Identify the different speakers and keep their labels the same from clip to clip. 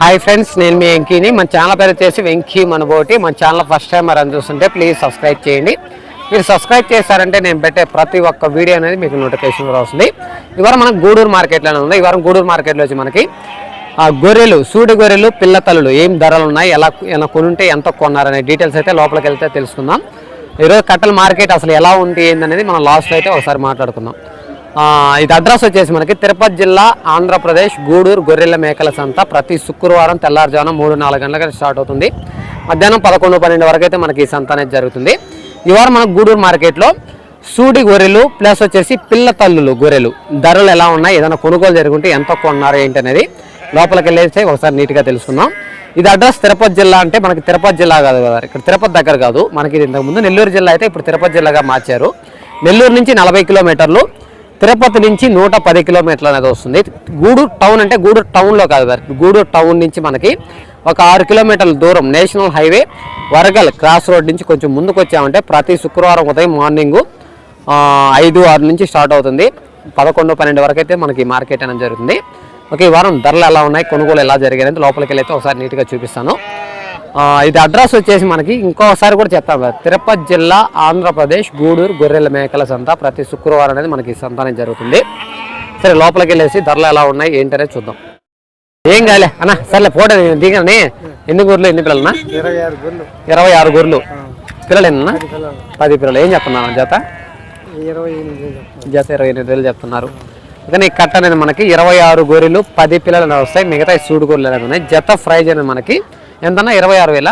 Speaker 1: Hi friends నేను మీ వెంకీని. మన channel పేరు వచ్చేసి వెంకీ మనబోటి. మన ఛానల్ ఫస్ట్ టైం మరి చూస్తుంటే ప్లీజ్ సబ్స్క్రైబ్ చేయండి. మీరు సబ్స్క్రైబ్ చేశారంటే నేను పెట్టే ప్రతి ఒక్క వీడియో అనేది మీకు నోటిఫికేషన్ కూడా వస్తుంది. ఇవాళ మనం గూడూరు మార్కెట్లోనే ఉంది. ఇవాళ గూడూరు మార్కెట్లో వచ్చి మనకి గొర్రెలు సూడి గొర్రెలు పిల్ల తల్లులు ఏం ధరలు ఉన్నాయి ఎలా ఎలా కొనుంటే ఎంత కొన్నారనే డీటెయిల్స్ అయితే లోపలికి వెళ్తే తెలుసుకుందాం. ఈరోజు కట్టల మార్కెట్ అసలు ఎలా ఉంది ఏందనేది మనం లాస్ట్లో అయితే ఒకసారి మాట్లాడుకుందాం. ఇది అడ్రస్ వచ్చేసి మనకి తిరుపతి జిల్లా ఆంధ్రప్రదేశ్ గూడూరు గొర్రెల మేకల సంత. ప్రతి శుక్రవారం తెల్లారుజామున మూడు నాలుగు గంటలకు స్టార్ట్ అవుతుంది. మధ్యాహ్నం పదకొండు పన్నెండు వరకు అయితే మనకి ఈ సంత అనేది జరుగుతుంది. ఈ వారం మనకు గూడూరు మార్కెట్లో సూడి గొర్రెలు ప్లస్ వచ్చేసి పిల్ల తల్లులు గొర్రెలు. ధరలు ఎలా ఉన్నాయి? ఏదైనా కొనుగోలు జరుగుంటే ఎంత కొన్నారు ఏంటి అనేది లోపలికి వెళ్ళేసి ఒకసారి నీట్గా తెలుసుకుందాం. ఇది అడ్రస్ తిరుపతి జిల్లా అంటే మనకి తిరుపతి జిల్లా కాదు కదా. ఇక్కడ తిరుపతి దగ్గర కాదు. మనకి ఇది ఇంతకుముందు నెల్లూరు జిల్లా అయితే ఇప్పుడు తిరుపతి జిల్లాగా మార్చారు. నెల్లూరు నుంచి నలభై కిలోమీటర్లు తిరుపతి నుంచి నూట పది కిలోమీటర్లు అనేది వస్తుంది. గూడూరు టౌన్ అంటే గూడూరు టౌన్లో కాదు సార్. గూడూరు టౌన్ నుంచి మనకి ఒక ఆరు కిలోమీటర్ల దూరం national highway Wargal cross road నుంచి కొంచెం ముందుకు వచ్చామంటే ప్రతి శుక్రవారం ఉదయం మార్నింగ్ ఐదు ఆరు నుంచి స్టార్ట్ అవుతుంది. పదకొండు పన్నెండు వరకు అయితే మనకి మార్కెట్ అనేది జరుగుతుంది. ఓకే ఈ వారం ధరలు ఎలా ఉన్నాయి? కొనుగోలు ఎలా జరిగాయి? లోపలికి వెళ్ళి అయితే ఒకసారి నీట్గా చూపిస్తాను. ఇది అడ్రస్ వచ్చేసి మనకి ఇంకోసారి కూడా చెప్తాను కదా, తిరుపతి జిల్లా ఆంధ్రప్రదేశ్ గూడూరు గొర్రెల మేకల సంత ప్రతి శుక్రవారం అనేది మనకి ఈ సంత అనేది జరుగుతుంది. సరే లోపలికి వెళ్ళేసి ధరలు ఎలా ఉన్నాయి ఏంటనేది చూద్దాం. ఏం కాలే అన్న సర్లే ఫోటో దిగని. ఎన్ని గొర్రెలు ఎన్ని పిల్లలన్నా?
Speaker 2: ఇరవై ఆరు
Speaker 1: గొర్రెలు. పిల్లలు ఎన్న పది పిల్లలు. ఏం చెప్తున్నారు జత. జత ఇరవై ఎనిమిది వేలు చెప్తున్నారు. కానీ ఈ కట్ట అనేది మనకి ఇరవై ఆరు గొర్రెలు పది పిల్లలు వస్తాయి. మిగతా సూడు గొర్రెలు అనేవి ఉన్నాయి. జత ప్రైజ్ అనేది మనకి ఎంతన్నా? ఇరవై ఆరు వేల?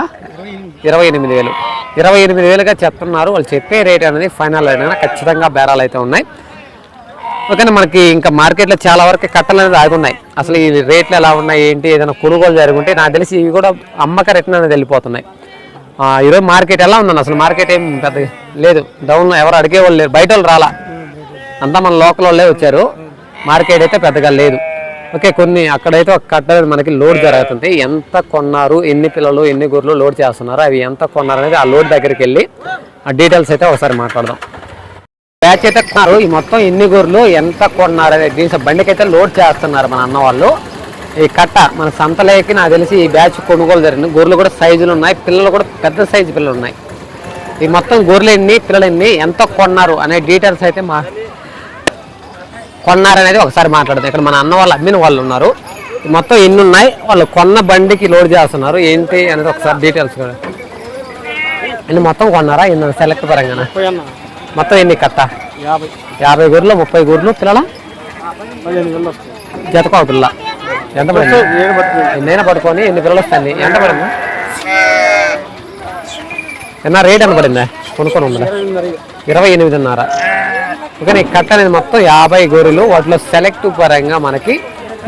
Speaker 1: ఇరవై ఎనిమిది వేలు. ఇరవై ఎనిమిది వేలుగా చెప్తున్నారు. వాళ్ళు చెప్పే రేట్ అనేది ఫైనల్ రేట్ ఖచ్చితంగా బేరాలు అయితే ఉన్నాయి. ఓకేనా మనకి ఇంకా మార్కెట్లో చాలా వరకు కట్టలు అనేది ఆగున్నాయి. అసలు ఈ రేట్లు ఎలా ఉన్నాయి ఏంటి ఏదైనా కొనుగోలు జరుగుంటే నాకు తెలిసి ఇవి కూడా అమ్మక రేట్లు అనేది వెళ్ళిపోతున్నాయి. ఈరోజు మార్కెట్ ఎలా ఉందన్న అసలు మార్కెట్ ఏం పెద్ద లేదు. డౌన్ ఎవరు అడిగే వాళ్ళు లేరు. బయట వాళ్ళు రాలా. అంతా మన లోకల్ వాళ్ళే వచ్చారు. మార్కెట్ అయితే పెద్దగా లేదు. ఓకే కొన్ని అక్కడైతే ఒక కట్ట మనకి లోడ్ జరుగుతుంది ఎంత కొన్నారు ఎన్ని పిల్లలు ఎన్ని గొర్రెలు లోడ్ చేస్తున్నారు అవి ఎంత కొన్నారు అనేది ఆ లోడ్ దగ్గరికి వెళ్ళి ఆ డీటెయిల్స్ అయితే ఒకసారి మాట్లాడదాం. బ్యాచ్ అయితే కొన్నారు. ఈ మొత్తం ఎన్ని గొర్రెలు ఎంత కొన్నారు అనేది దీని బండికి అయితే లోడ్ చేస్తున్నారు మన అన్న వాళ్ళు. ఈ కట్ట మన సంతలేకి నాకు తెలిసి ఈ బ్యాచ్ కొనుగోలు జరిగింది. గొర్రెలు కూడా సైజులు ఉన్నాయి. పిల్లలు కూడా పెద్ద సైజు పిల్లలు ఉన్నాయి. ఈ మొత్తం గొర్రెలు ఎన్ని పిల్లలు ఎన్ని ఎంత కొన్నారు అనే డీటెయిల్స్ అయితే మా కొన్నారనేది ఒకసారి మాట్లాడదాం. ఇక్కడ మన అన్న వాళ్ళు అమ్మిన వాళ్ళు ఉన్నారు. మొత్తం ఎన్ని ఉన్నాయి? వాళ్ళు కొన్న బండికి లోడ్ చేస్తున్నారు. ఏంటి అనేది ఒకసారి డీటెయిల్స్ కూడా ఎన్ని మొత్తం కొన్నారా? ఎన్ని సెలెక్ట్ పరంగా మొత్తం ఎన్ని కట్ట?
Speaker 2: యాభై.
Speaker 1: గొర్రెలు ముప్పై గొర్రెలు పిల్లల? జతకో పిల్ల ఎంత పడింది? ఎన్నైనా పట్టుకొని ఎన్ని పిల్లలు వస్తాయి? ఎంత పడింది? ఎన్న రేట్ ఎంత పడిందా? కొనుక్కొని ఉందా ఇరవై ఎనిమిదిన్నర. ఓకే ఈ కట్ట అనేది మొత్తం యాభై గొర్రెలు. వాటిలో సెలెక్ట్ పరంగా మనకి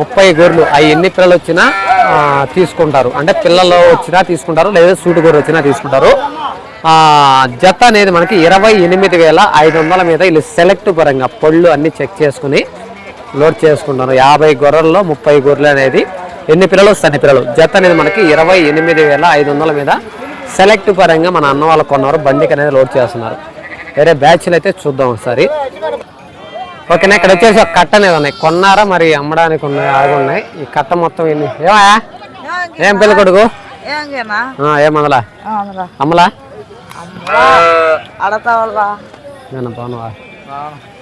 Speaker 1: ముప్పై గొర్రెలు. అవి ఎన్ని పిల్లలు వచ్చినా తీసుకుంటారు. అంటే పిల్లలు వచ్చినా తీసుకుంటారు లేదా సూటు గొర్రెలు వచ్చినా తీసుకుంటారు. జత అనేది మనకి ఇరవై ఎనిమిది వేల ఐదు వందల మీద వీళ్ళు సెలెక్ట్ పరంగా పళ్ళు అన్నీ చెక్ చేసుకుని లోడ్ చేసుకుంటారు. యాభై గొర్రెల్లో ముప్పై గొర్రెలు అనేది ఎన్ని పిల్లలు? వస్తాయి పిల్లలు. జత అనేది మనకి ఇరవై ఎనిమిది వేల ఐదు వందల మీద సెలెక్ట్ పరంగా మన అన్న వాళ్ళు కొన్నారు బండికి అనేది లోడ్ చేస్తున్నారు. వేరే బ్యాచ్లు అయితే చూద్దాం ఒకసారి. ఓకేనా ఇక్కడ వచ్చేసి ఒక కట్ట అనేది ఉన్నాయి. కొన్నారా మరి అమ్మడానికి ఉన్నాయి ఆగి ఉన్నాయి. ఈ కట్ట మొత్తం ఎన్ని? ఏమా? ఏం పిల్ల కొడుకు?
Speaker 3: ఏంగేనా
Speaker 1: ఆ, ఏం మొదలా
Speaker 3: అవునరా
Speaker 1: అమ్మలా
Speaker 3: అడతావరా
Speaker 1: నేను బాగున్నావా?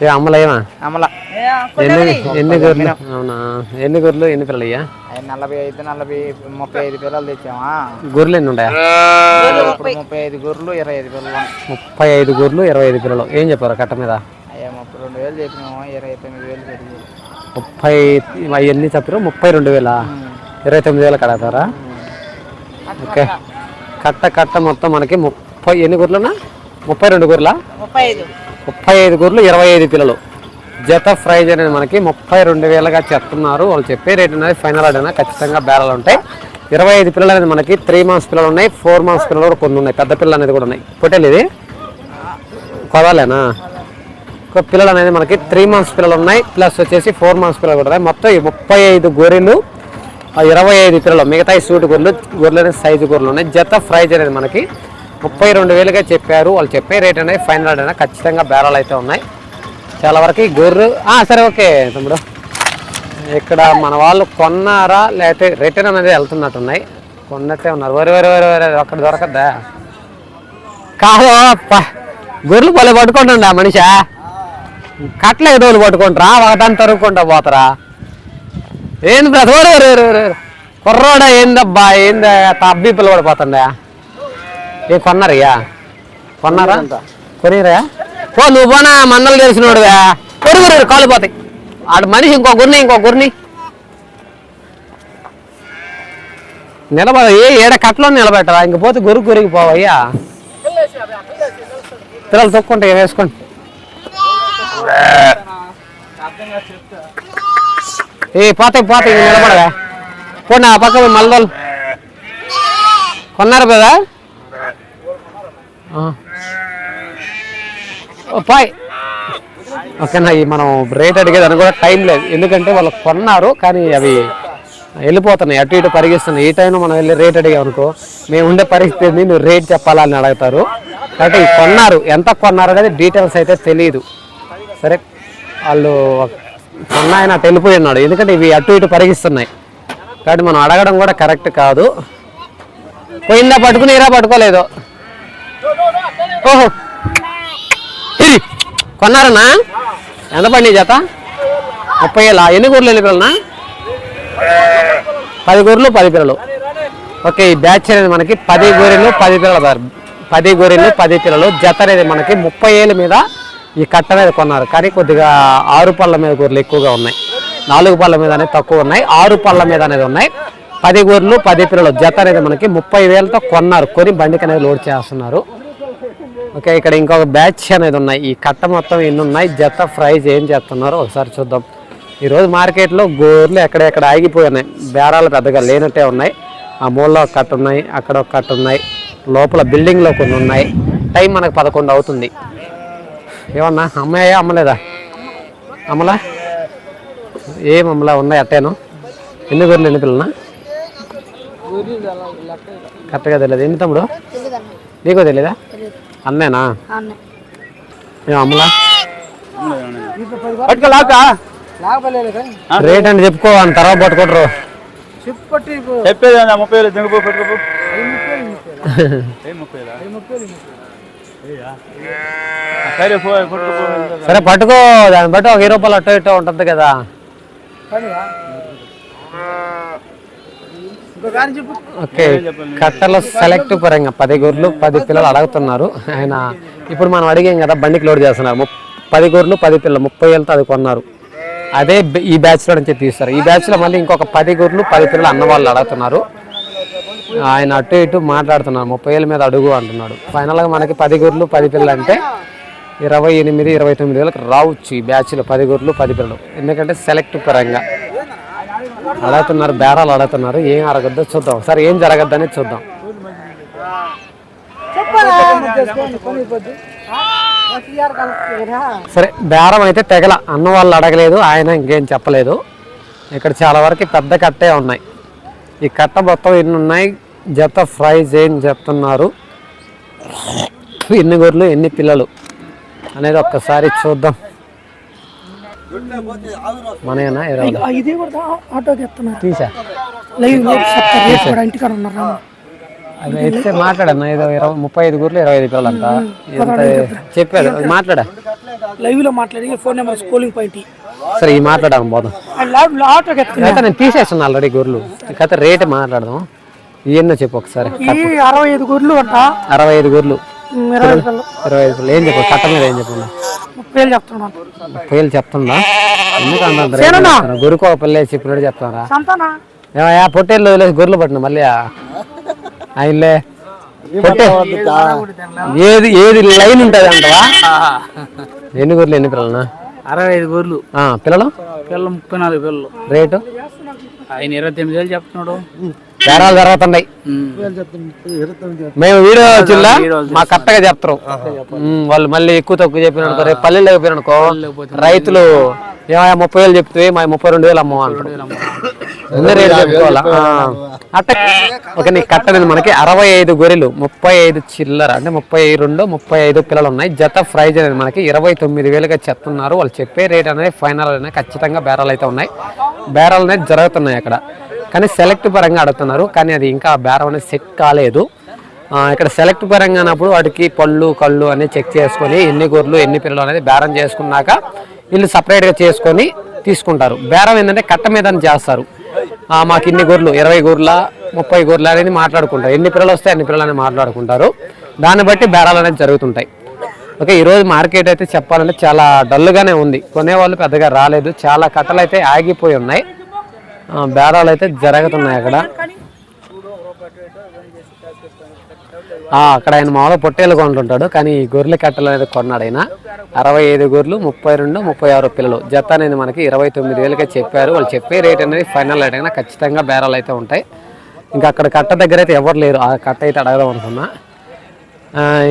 Speaker 1: ఏ అమ్మలా ఏమా
Speaker 2: అమల.
Speaker 1: ఎన్ని ఎన్ని గొర్రెలు? అవునా? ఎన్ని గొర్రెలు ఎన్ని పిల్లలు అయ్యా
Speaker 2: నలభై ఐదు నలభై ముప్పై ఐదు పిల్లలు తెచ్చామా?
Speaker 1: గొర్రెలు ఎన్ని ఉన్నాయా?
Speaker 2: ఇప్పుడు ముప్పై. ఐదు గొర్రెలు ఇరవై ఐదు పిల్లలు
Speaker 1: ముప్పై ఐదు గొర్రెలు ఇరవై ఐదు పిల్లలు. ఏం చెప్పారు కట్ట మీద?
Speaker 2: అయ్యా ముప్పై రెండు వేలు చెప్పినాము ఇరవై తొమ్మిది వేలు పెరిగి
Speaker 1: ముప్పై అవన్నీ చెప్పారు ముప్పై రెండు వేల? ఇరవై తొమ్మిది వేలు కడతారా? ఓకే. కట్ట కట్ట మొత్తం మనకి ముప్పై ఎన్ని గొర్రెలునా ముప్పై రెండు గొర్రెలా?
Speaker 3: ముప్పై ఐదు.
Speaker 1: గొర్రెలు ఇరవై ఐదు పిల్లలు జత ప్రైజ్ అనేది మనకి ముప్పై రెండు వేలుగా చెప్తున్నారు. వాళ్ళు చెప్పే రేట్ అనేది ఫైనల్ అయినా ఖచ్చితంగా బేరాలు ఉంటాయి. ఇరవై ఐదు పిల్లలు అనేది మనకి త్రీ మంత్స్ పిల్లలు ఉన్నాయి ఫోర్ మంత్స్ పిల్లలు కూడా కొన్ని ఉన్నాయి పెద్ద పిల్లలు అనేది కూడా ఉన్నాయి. పొట్టేలు ఇది? కొదాలేనా? ఒక పిల్లలు అనేది మనకి త్రీ మంత్స్ పిల్లలు ఉన్నాయి ప్లస్ వచ్చేసి ఫోర్ మంత్స్ పిల్లలు కూడా ఉన్నాయి. మొత్తం ఈ ముప్పై ఐదు గొర్రెలు ఆ ఇరవై ఐదు పిల్లలు మిగతా సూటు గొర్రెలు గొర్రెలు అనేది సైజు గొర్రెలు ఉన్నాయి. జత ప్రైజ్ అనేది మనకి ముప్పై రెండు వేలుగా చెప్పారు వాళ్ళు చెప్పే రేట్ అనేది ఫైనల్ రేట్ అయినా ఖచ్చితంగా బేరాలు అయితే ఉన్నాయి చాలా వరకు ఈ గొర్రె సరే ఓకే తమ్ముడు ఇక్కడ మన వాళ్ళు కొన్నారా లేకపోతే రిటర్న్ అనేది వెళ్తున్నట్టున్నాయి కొన్నట్టే ఉన్నారు వరి వరి వరి వరి అక్కడ దొరకద్దా కాదు గొర్రెలు పొలి పట్టుకుంటుండ మనిషి కట్ల రోజులు పట్టుకుంటారా ఒకదాన్ని తరుక్కుంటా పోతారా ఏంది బ్రదర్ కుర్రోడా ఏందబ్బా ఏందా అబ్బి పిల్ల నేను ఏ కొన్నారయ్యా? కొన్నారా? కొనిరా పో నువ్వు పోనా? మందలు తెలిసినోడువా కొరుగు కాలు పోతాయి. ఆడు మనిషి ఇంకో గురిని ఇంకో గురిని. నిలబడ ఏ ఏడ కట్టలో నిలబెట్టరా? ఇంక పోతే గొరుగు గొరిగి పోవయ్యా. పిల్లలు తొక్కుంటే వేసుకోండి. ఏ పోతాయి పోతాయి నిలబడవా. పోండి ఆ పక్క మల్లలు కొన్నారు కదా? పాయ్. ఓకేనా ఈ మనం రేట్ అడిగేదానికి కూడా టైం లేదు. ఎందుకంటే వాళ్ళు కొన్నారు కానీ అవి వెళ్ళిపోతున్నాయి. అటు ఇటు పరిగిస్తున్నాయి ఈ టైంలో మనం వెళ్ళి రేట్ అడిగామనుకో మేము ఉండే పరిస్థితి నువ్వు రేట్ చెప్పాలని అడుగుతారు. కాబట్టి ఇవి కొన్నారు ఎంత కొన్నారు అనేది డీటెయిల్స్ అయితే తెలియదు సరే వాళ్ళు కొన్నాయన అటు వెళ్ళిపోయి ఉన్నాడు. ఎందుకంటే ఇవి అటు ఇటు పరిగిస్తున్నాయి కాబట్టి మనం అడగడం కూడా కరెక్ట్ కాదు. పోయిందా పట్టుకునిరా పట్టుకోలేదు? ఓహో. ఇది కొన్నారన్నా? ఎంత పండి జత? ముప్పై ఏళ్ళ ఎన్ని గొర్రెలు ఎన్ని పిల్లలనా పది గొర్రెలు పది పిల్లలు. ఓకే ఈ బ్యాచ్ అనేది మనకి పది గొర్రెలు పది పిల్లలు సార్ పది గొర్రెలు పది పిల్లలు. జత అనేది మనకి ముప్పై ఏళ్ళ మీద ఈ కట్ట మీద కొన్నారు. కానీ కొద్దిగా ఆరు పళ్ళ మీద గొర్రెలు ఎక్కువగా ఉన్నాయి. నాలుగు పళ్ళ మీద అనేది తక్కువ ఉన్నాయి. ఆరు పళ్ళ మీద అనేది ఉన్నాయి. పది గొర్రెలు పది పిల్లలు జత అనేది మనకి ముప్పై వేలతో కొన్నారు. కొని బండికి అనేది లోడ్ చేస్తున్నారు. ఓకే ఇక్కడ ఇంకొక బ్యాచ్ అనేది ఉన్నాయి. ఈ కట్ట మొత్తం ఎన్ని ఉన్నాయి? జత ప్రైజ్ ఏం చేస్తున్నారో ఒకసారి చూద్దాం. ఈరోజు మార్కెట్లో గోర్లు ఎక్కడెక్కడ ఆగిపోయి ఉన్నాయి బేరాలు పెద్దగా లేనట్టే ఉన్నాయి. ఆ మూలలో ఒక కట్ట ఉన్నాయి అక్కడ ఒక కట్ట ఉన్నాయి. లోపల బిల్డింగ్లో కొన్ని ఉన్నాయి. టైం మనకు పదకొండు అవుతుంది. ఏమన్నా అమ్మాయా అమ్మలేదా? అమ్మలా? ఏం అమ్మలా ఉన్నాయి అట్టేను? ఎన్ని గొర్రెలు ఎన్ని పిల్లనా కరెక్ట్గా తెలియదు? ఎన్ని తమ్ముడు? నీకో తెలీదా? అన్నేనా? ఏం అమ్మలా? రేట్ అని చెప్పుకో అని తర్వాత పట్టుకుంటారు.
Speaker 3: చెప్పేది? ముప్పై వేలు దిగుపో పెట్టుకోపో సరే
Speaker 1: పట్టుకో దాన్ని బట్టి ఒక ఇరవై రూపాయలు అట్టో ఇట్టో ఉంటుంది కదా. ఓకే కట్టలో సెలెక్ట్ పరంగా పది గొర్రెలు పది పిల్లలు అడుగుతున్నారు. ఆయన ఇప్పుడు మనం అడిగాం కదా బండికి లోడ్ చేస్తున్నారు. పది గొర్రెలు పది పిల్లలు ముప్పై వేలతో అది కొన్నారు. అదే ఈ బ్యాచ్లో నుంచి తీస్తారు. ఈ బ్యాచ్లో మళ్ళీ ఇంకొక పది గొర్రెలు పది పిల్లలు అన్న వాళ్ళు అడుగుతున్నారు. ఆయన అటు ఇటు మాట్లాడుతున్నారు. ముప్పై వేల మీద అడుగు అంటున్నాడు. ఫైనల్గా మనకి పది గొర్రెలు పది పిల్లలు అంటే ఇరవై ఎనిమిది ఇరవై తొమ్మిది వేలకు రావచ్చు ఈ బ్యాచ్లో పది గొర్రెలు పది పిల్లలు. ఎందుకంటే సెలెక్ట్ పరంగా. అడుగుతున్నారు బేరాలు అడుగుతున్నారు. ఏం అడగద్దో చూద్దాం. ఒకసారి ఏం జరగద్దని చూద్దాం. సరే బేరం అయితే తెగల. అన్న వాళ్ళు అడగలేదు ఆయన ఇంకేం చెప్పలేదు. ఇక్కడ చాలా వరకు పెద్ద కట్టే ఉన్నాయి. ఈ కట్ట మొత్తం ఎన్ని ఉన్నాయి? జత ప్రైజ్ ఏం చెప్తున్నారు? ఎన్ని గొర్రెలు ఎన్ని పిల్లలు? అనేది ఒక్కసారి చూద్దాం. మనయేనా? ఇరవై
Speaker 4: ఇది కూడా ఆటోకి ఎత్తున్నారు.
Speaker 1: తీసా?
Speaker 4: లైవ్ కూడా ఇంటికాడ ఉన్నారు.
Speaker 1: అది అయితే మాట్లాడన్నా ఏదో ఇరవై ముప్పై ఐదు గుర్లు ఇరవై ఐదు పిల్లలు అంట. ఎంత చెప్పాడు మాట్లాడా?
Speaker 4: లైవ్లో మాట్లాడి ఫోన్ నెంబర్ స్కూలింగ్ పాయింట్.
Speaker 1: సరే ఈ మాట్లాడాము పోదాం.
Speaker 4: ఆటోకి
Speaker 1: నేను తీసేస్తున్నా ఆల్రెడీ గొర్రెలు. కథ రేట్ మాట్లాడదాం. ఇవన్నో చెప్పు ఒకసారి.
Speaker 4: అరవై ఐదు గుడ్లు అంట?
Speaker 1: అరవై ఐదు గొర్రెలు.
Speaker 4: ఉమ్, ఇరవై ఐదు పిల్లలు.
Speaker 1: ఏం చెప్పు? కట్ట మీద ఏం చెప్పు?
Speaker 4: వేలు చెప్తున్నాను
Speaker 1: పేర్లు చెప్తుందా? ఎందుకు అన్నారు రేట్ చెప్తున్నారు? గొర్రెకు ఒక పిల్ల చెప్పినట్టు చెప్తారా
Speaker 4: సంతానా?
Speaker 1: ఏమయ్యా పొట్టేళ్ళు వదిలేసి గొర్రెలు పట్టిన మళ్ళీ. ఆయనలే పొట్టే. ఏది ఏది లైన్ ఉంటుంది అంటవా? ఎన్ని గొర్రెలు ఎన్ని పిల్లలనా
Speaker 2: అరవై ఐదు గొర్రెలు.
Speaker 1: ఆ, పిల్లలు?
Speaker 2: పిల్లలు ముప్పై నాలుగు పిల్లలు.
Speaker 1: రేటు?
Speaker 2: ఆయన ఇరవై తొమ్మిది వేలు చెప్తున్నాడు.
Speaker 1: బేరాలు జరుగుతున్నాయి. మేము వీడియో వచ్చిందా మా కరెక్ట్గా చెప్తారు. వాళ్ళు మళ్ళీ ఎక్కువ తక్కువ చెప్పిననుకో రేపు పల్లెలు లేకపోయిననుకో రైతులు ఏమయ్యా ముప్పై వేలు చెప్తే మా ముప్పై రెండు వేలు అమ్మో అంటారు. ముందే రేటు చెప్పుకోవాలా? ఆ. అట్ట ఓకే నీకు కట్టలేదు మనకి అరవై ఐదు గొర్రెలు ముప్పై ఐదు చిల్లర అంటే ముప్పై రెండు ముప్పై ఐదు పిల్లలు ఉన్నాయి. జత ప్రైజ్ అనేది మనకి ఇరవై తొమ్మిది వేలుగా చెప్తున్నారు. వాళ్ళు చెప్పే రేట్ అనేది ఫైనల్ అనేది ఖచ్చితంగా బేరాలు అయితే ఉన్నాయి. బేరాలు అనేది జరుగుతున్నాయి అక్కడ. కానీ సెలెక్ట్ పరంగా అడుగుతున్నారు. కానీ అది ఇంకా బేరం అనేది సెట్ కాలేదు. ఇక్కడ సెలెక్ట్ పరంగా అన్నప్పుడు వాటికి పళ్ళు కళ్ళు అన్ని చెక్ చేసుకొని ఎన్ని గొర్రెలు ఎన్ని పిల్లలు అనేది బేరం చేసుకున్నాక వీళ్ళు సపరేట్గా చేసుకొని తీసుకుంటారు. బేరం ఏంటంటే కట్ట మీద చేస్తారు. మాకు ఇన్ని గొర్రెలు ఇరవై గొర్రెల ముప్పై గొర్రెలు అనేది మాట్లాడుకుంటారు. ఎన్ని పిల్లలు వస్తే అన్ని పిల్లలు అనేది మాట్లాడుకుంటారు. దాన్ని బట్టి బేరాలు అనేది జరుగుతుంటాయి. ఓకే ఈరోజు మార్కెట్ అయితే చెప్పాలంటే చాలా డల్గానే ఉంది. కొనేవాళ్ళు పెద్దగా రాలేదు. చాలా కట్టలు అయితే ఆగిపోయి ఉన్నాయి. బేరాలు అయితే జరుగుతున్నాయి అక్కడ ఆ, అక్కడ ఆయన మామూలుగా పొట్టేలు కొంటుంటాడు కానీ ఈ గొర్రెల కట్టలు అనేది కొన్నాడు ఆయన. అరవై ఐదు గొర్రెలు ముప్పై రెండు ముప్పై ఆరు పిల్లలు. జత అనేది మనకి ఇరవై తొమ్మిది వేలకే చెప్పారు. వాళ్ళు చెప్పే రేట్ అనేది ఫైనల్ రేట్ అయినా ఖచ్చితంగా బేరాలు అయితే ఉంటాయి. ఇంకా అక్కడ కట్ట దగ్గర అయితే ఎవరు లేరు. ఆ కట్ట అయితే అడగదాం అనుకున్నా.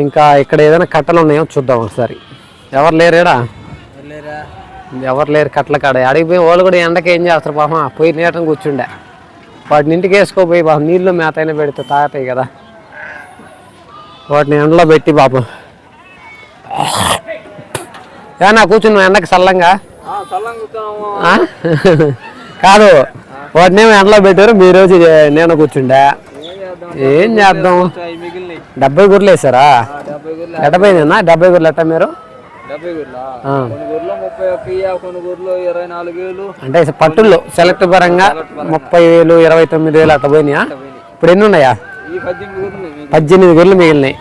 Speaker 1: ఇంకా ఇక్కడ ఏదైనా కట్టలు ఉన్నాయో చూద్దాం ఒకసారి. ఎవరు లేరేడా ఎవరు లేరు కట్టల కాడ. అడిగిపోయి వాళ్ళు కూడా ఎండకి ఏం చేస్తారు పాపం. పోయి నీటం కూర్చుండే. వాటిని ఇంటికి వేసుకోపోయి పాపం నీళ్ళు మేత అయినా పెడితే తాగుతాయి కదా. వాటిని ఎండలో పెట్టి పాపం. ఏమన్నా కూర్చుని ఎండకి చల్లంగా ఆ? కాదు వాటిని ఏమో ఎండలో పెట్టారు మీరు నేను కూర్చుండే? ఏం చేద్దాం? డెబ్బై గుర్లు వేసారా ఎట్టపోయిందన్నా డెబ్బై గుర్లు ఎట్ట మీరు? అంటే పట్టుల్లో సెలెక్ట్ పరంగా ముప్పై వేలు ఇరవై తొమ్మిది వేలు అట్ట పోయినాయా? ఇప్పుడు ఎన్ని ఉన్నాయా?
Speaker 2: పద్దెనిమిది గుర్లు
Speaker 1: మిగిలినాయి.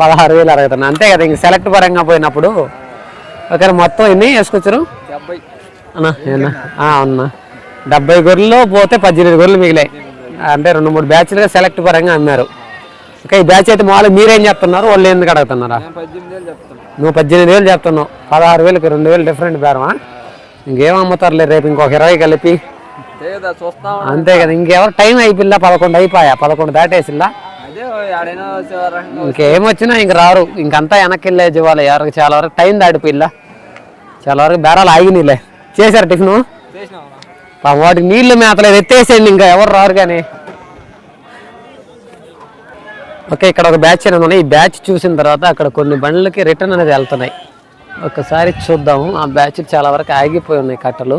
Speaker 1: పదహారు వేలు అరుగుతున్నా. అంతే కదా ఇంక సెలెక్ట్ పరంగా పోయినప్పుడు. ఓకే మొత్తం ఎన్ని వేసుకొచ్చారు? అన్నా అవునా. డెబ్బై గొర్రెలు పోతే పద్దెనిమిది గొర్రెలు మిగిలాయి. అంటే రెండు మూడు బ్యాచ్లుగా సెలెక్ట్ పరంగా అమ్మారు. ఓకే ఈ బ్యాచ్ అయితే మామూలుగా మీరేం చెప్తున్నారు? వాళ్ళు ఎందుకు అడుగుతున్నారా? నువ్వు పద్దెనిమిది వేలు చెప్తున్నావు. పదహారు వేలకి రెండు వేలు డిఫరెంట్ బేరమా ఇంకేం అమ్ముతారులే రేపు ఇంకొక ఇరవై కలిపి. అంతే కదా ఇంకెవరు? టైం అయిపోయిందా? పదకొండు అయిపోయా? పదకొండు దాటేసిందా?
Speaker 2: రకంగా
Speaker 1: ఇంకేం వచ్చినా ఇంక రారు. ఇంకంతా వెనక్కి వెళ్ళే జీవాలు. ఎవరికి చాలా వరకు టైం దాటిపోయిల్లా. చాలా వరకు బేరాలు ఆగినాయిలే చేశారు టిఫిన్? వాటికి నీళ్ళు మేతలేదు. ఎత్తేసేయండి ఇంకా ఎవరు రారు కానీ. ఓకే ఇక్కడ ఒక బ్యాచ్ అనేది ఉన్నాయి ఈ బ్యాచ్ చూసిన తర్వాత అక్కడ కొన్ని బండ్లకి రిటర్న్ అనేది వెళ్తున్నాయి. ఒకసారి చూద్దాము. ఆ బ్యాచ్ చాలా వరకు ఆగిపోయి ఉన్నాయి కట్టలు.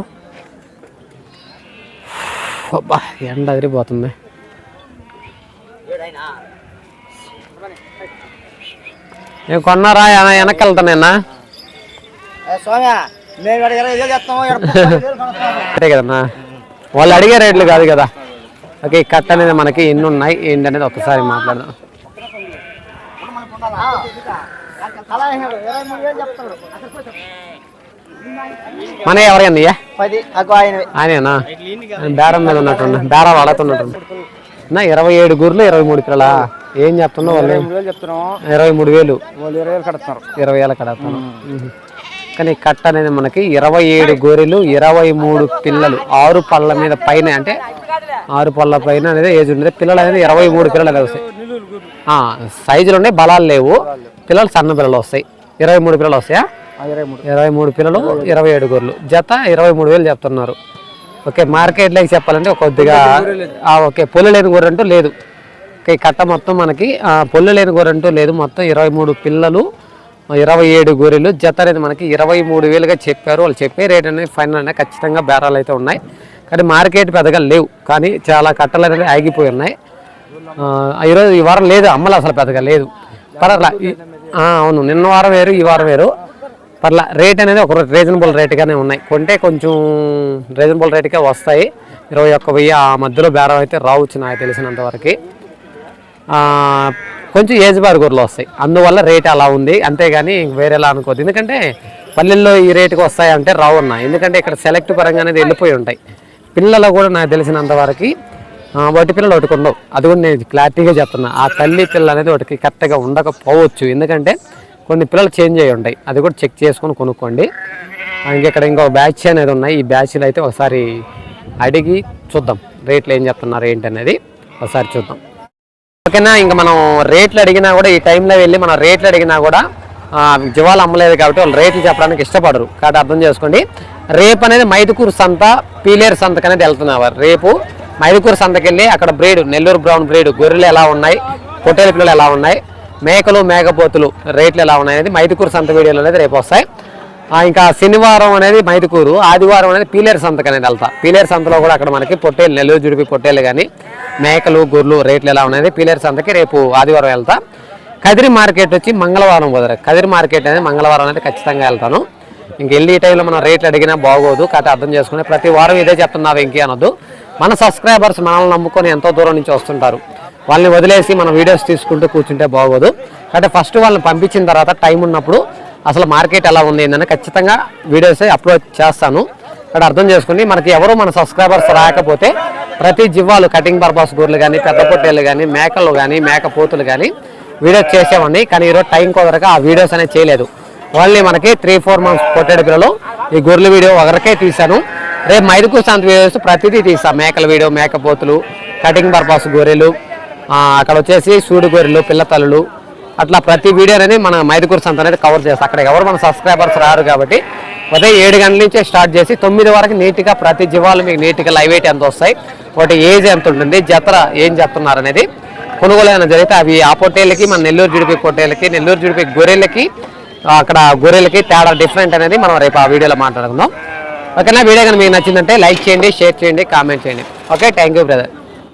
Speaker 1: అబ్బా ఎండ అదిరిపోతుంది. ఏం కొన్నారా? వెనక్కి వెళ్తానేనా
Speaker 2: స్వామి మేము ఇరవై వేలు చెప్తాము
Speaker 1: అంతే కదన్నా. వాళ్ళు అడిగే రేట్లు కాదు కదా. ఓకే ఈ కట్ట అనేది మనకి ఎన్ని ఉన్నాయి ఏంటి అనేది ఒకసారి మాట్లాడదాం. మన
Speaker 2: ఆయన
Speaker 1: ఆయనేనా? ఆయన బేరం మీద ఉన్నట్టు బేరాలు అడుగుతున్నట్టు నా ఇరవై ఏడు గుర్లు ఇరవై మూడు పిల్లలా ఏం చెప్తున్నావు వాళ్ళు?
Speaker 2: వేలు చెప్తున్నాము
Speaker 1: ఇరవై మూడు వేలు.
Speaker 2: వాళ్ళు ఇరవై వేలు కడుతున్నారు
Speaker 1: ఇరవై వేల కడతాను కానీ కట్ట అనేది మనకి ఇరవై ఏడు గొర్రెలు ఇరవై మూడు పిల్లలు ఆరు పళ్ళ మీద పైన అంటే ఆరు పళ్ళ పైన అనేది ఏజ్ ఉండేది పిల్లలు అనేది ఇరవై మూడు పిల్లలు అనేది వస్తాయి. సైజులు ఉన్నాయి బలాలు లేవు. పిల్లలు సన్న పిల్లలు వస్తాయి. ఇరవై మూడు పిల్లలు వస్తాయా?
Speaker 2: ఇరవై మూడు.
Speaker 1: ఇరవై మూడు పిల్లలు ఇరవై ఏడు గొర్రెలు. జత ఇరవై మూడు వేలు చెప్తున్నారు. ఓకే మార్కెట్లోకి చెప్పాలంటే కొద్దిగా ఓకే పొల్లు లేని గొర్రె అంటూ లేదు. ఈ కట్ట మొత్తం మనకి పొల్లు లేని గొర్రె అంటూ లేదు. మొత్తం ఇరవై మూడు పిల్లలు ఇరవై ఏడు గొర్రెలు. జత అనేది మనకి ఇరవై మూడు వేలుగా చెప్పారు. వాళ్ళు చెప్పే రేట్ అనేది ఫైనల్ అనేది ఖచ్చితంగా బేరాలు అయితే ఉన్నాయి. కానీ మార్కెట్ పెద్దగా లేవు. కానీ చాలా కట్టలు అనేది ఆగిపోయి ఉన్నాయి. ఆ, ఈరోజు ఈ వారం లేదు. అమ్మలు అసలు పెద్దగా లేదు. పర్వాలా? అవును. నిన్న వారం వేరు ఈ వారం వేరు. పర్లా రేట్ అనేది ఒక రీజనబుల్ రేట్గానే ఉన్నాయి. కొంటే కొంచెం రీజనబుల్ రేట్గా వస్తాయి. ఇరవై ఒక్క వెయ్యి ఆ మధ్యలో బేరం అయితే రావచ్చు నాకు తెలిసినంత వరకు. కొంచెం ఏజ్ బార్ గొర్రెలు వస్తాయి. అందువల్ల రేట్ అలా ఉంది. అంతేగాని వేరేలా అనుకోవద్దు. ఎందుకంటే పల్లెల్లో ఈ రేటుకి వస్తాయంటే రావు ఎందుకంటే ఇక్కడ సెలెక్ట్ పరంగా అనేది వెళ్ళిపోయి ఉంటాయి. పిల్లలు కూడా నాకు తెలిసినంత వరకు వాటి పిల్లలు ఒకటి ఉండవు అది కూడా నేను క్లారిటీగా చెప్తున్నా. ఆ తల్లి పిల్ల అనేది ఒకటికి కరెక్ట్గా ఉండకపోవచ్చు. ఎందుకంటే కొన్ని పిల్లలు చేంజ్ అయ్యి ఉంటాయి. అది కూడా చెక్ చేసుకొని కొనుక్కోండి. ఇక్కడ ఇంకెక్కడ ఇంకో బ్యాచ్ అనేది ఉన్నాయి. ఈ బ్యాచ్లు అయితే ఒకసారి అడిగి చూద్దాం. రేట్లు ఏం చెప్తున్నారు ఏంటి అనేది ఒకసారి చూద్దాం. ఓకేనా ఇంకా మనం రేట్లు అడిగినా కూడా ఈ టైంలో వెళ్ళి మనం రేట్లు అడిగినా కూడా జీవాలు అమ్మలేదు కాబట్టి వాళ్ళు రేట్లు చెప్పడానికి ఇష్టపడరు. కాబట్టి అర్థం చేసుకోండి. రేపు అనేది మైదుకూరు సంత పీలేరు సంతకు అనేది వెళ్తున్నారు రేపు మైదుకూరు సంతకి వెళ్ళి అక్కడ బ్రీడ్ నెల్లూరు బ్రౌన్ బ్రీడ్ గొర్రెలు ఎలా ఉన్నాయి పొట్టేల పిల్లలు ఎలా ఉన్నాయి మేకలు మేకపోతులు రేట్లు ఎలా ఉన్నాయి అనేది మైదుకూరు సంత వీడియోలు అనేది రేపు వస్తాయి. ఇంకా శనివారం అనేది మైదుకూరు ఆదివారం అనేది పీలేరు సంతకు అనేది వెళ్తా. పీలేరు సంతలో కూడా అక్కడ మనకి పొట్టేలు నెల్లూరు జుడిపి పొట్టేలు కానీ మేకలు గొర్రెలు రేట్లు ఎలా ఉన్నాయి పీలేరు సంతకి రేపు ఆదివారం వెళ్తా. కదిరి మార్కెట్ వచ్చి మంగళవారం కుదర కదిరి మార్కెట్ అనేది మంగళవారం అనేది ఖచ్చితంగా వెళ్తాను. ఇంక వెళ్ళి ఈ టైంలో మనం రేట్లు అడిగినా బాగోదు కాబట్టి అర్థం చేసుకుని ప్రతి వారం ఇదే చెప్తున్నా ఇంకే అనొద్దు. మన సబ్స్క్రైబర్స్ మనల్ని నమ్ముకొని ఎంతో దూరం నుంచి వస్తుంటారు. వాళ్ళని వదిలేసి మనం వీడియోస్ తీసుకుంటూ కూర్చుంటే బాగోదు. కాబట్టి ఫస్ట్ వాళ్ళని పంపించిన తర్వాత టైం ఉన్నప్పుడు అసలు మార్కెట్ ఎలా ఉంది ఏందని ఖచ్చితంగా వీడియోస్ అప్లోడ్ చేస్తాను. ఇక్కడ అర్థం చేసుకుని మనకి ఎవరు మన సబ్స్క్రైబర్స్ రాకపోతే ప్రతి జివ్వాలు కటింగ్ పర్పస్ గూర్లు కానీ పెద్ద పొట్టేలు కానీ మేకలు కానీ మేక పోతులు కానీ వీడియోస్ చేసేవాడిని. కానీ ఈరోజు టైం కుదరక ఆ వీడియోస్ అనేది చేయలేదు. ఓన్లీ మనకి త్రీ ఫోర్ మంత్స్ పొట్టేడు పిల్లలు ఈ గొర్రెల వీడియో ఒకరికే తీశాను. రేపు మైదుకు శాంతి వీడియోస్ ప్రతిదీ తీసా మేకల వీడియో మేకపోతులు కటింగ్ పర్పస్ గొర్రెలు అక్కడ వచ్చేసి సూడు గొర్రెలు పిల్లతల్లులు అట్లా ప్రతి వీడియో అనేది మన మైదుకూరు సంత అనేది కవర్ చేస్తాం. అక్కడ ఎవరు మన సబ్స్క్రైబర్స్ రారు కాబట్టి ఉదయం ఏడు గంటల నుంచే స్టార్ట్ చేసి తొమ్మిది వరకు నీట్గా ప్రతి జీవాలు మీకు నీట్గా లైవ్ అయితే ఎంత వస్తాయి ఒకటి ఏజ్ ఎంత ఉంటుంది జతర ఏం చెప్తున్నారు అనేది కొనుగోలు ఏమైనా జరిగితే అవి ఆ పొట్టేళ్ళకి మన నెల్లూరు జుడిపి పొట్టేళ్ళకి నెల్లూరు జుడిపి గొర్రెలకి అక్కడ గొర్రెలకి తేడా డిఫరెంట్ అనేది మనం రేపు ఆ వీడియోలో మాట్లాడుకుందాం. ఓకేనా? వీడియో కానీ మీకు నచ్చిందంటే లైక్ చేయండి షేర్ చేయండి కామెంట్ చేయండి. ఓకే? Thank you brother